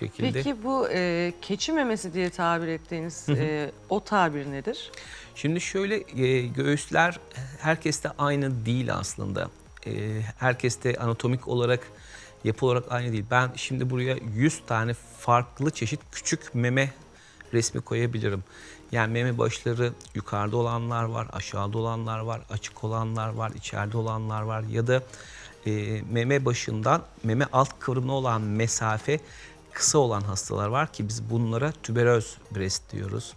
şekilde. Peki bu e, keçi memesi diye tabir ettiğiniz e, o tabir nedir? Şimdi şöyle e, göğüsler herkeste aynı değil aslında. E, herkeste anatomik olarak yapı olarak aynı değil. Ben şimdi buraya 100 tane farklı çeşit küçük meme resmi koyabilirim. Yani meme başları yukarıda olanlar var, aşağıda olanlar var, açık olanlar var, içeride olanlar var ya da e, meme başından meme alt kıvrımına olan mesafe kısa olan hastalar var ki biz bunlara tüberöz breast diyoruz.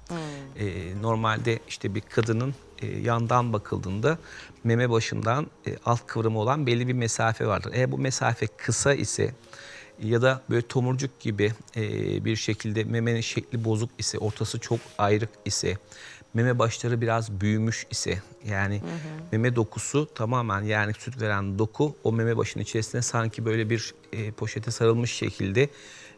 E, normalde işte bir kadının e, yandan bakıldığında meme başından e, alt kıvrımı olan belli bir mesafe vardır. Eğer bu mesafe kısa ise ya da böyle tomurcuk gibi e, bir şekilde memenin şekli bozuk ise, ortası çok ayrık ise, meme başları biraz büyümüş ise yani meme dokusu tamamen yani süt veren doku o meme başının içerisine sanki böyle bir e, poşete sarılmış şekilde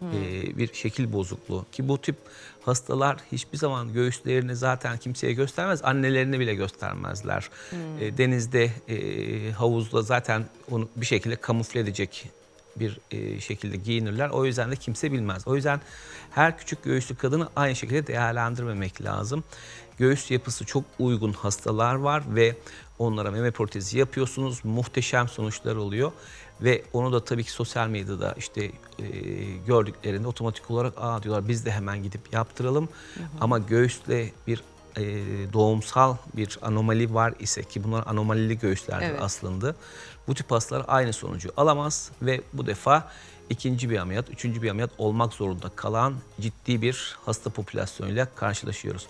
e, bir şekil bozukluğu. Ki bu tip hastalar hiçbir zaman göğüslerini zaten kimseye göstermez, annelerine bile göstermezler. E, denizde, e, havuzda zaten onu bir şekilde kamufle edecek bir e, şekilde giyinirler. O yüzden de kimse bilmez. O yüzden her küçük göğüslü kadını aynı şekilde değerlendirmemek lazım. Göğüs yapısı çok uygun hastalar var ve onlara meme protezi yapıyorsunuz. Muhteşem sonuçlar oluyor. Ve onu da tabii ki sosyal medyada işte e, gördüklerinde otomatik olarak aa diyorlar biz de hemen gidip yaptıralım. Ama göğüsle bir e, doğumsal bir anomali var ise ki bunlar anomalili göğüslerdir Evet. aslında. Bu tip hastalar aynı sonucu alamaz ve bu defa ikinci bir ameliyat, üçüncü bir ameliyat olmak zorunda kalan ciddi bir hasta popülasyonuyla karşılaşıyoruz.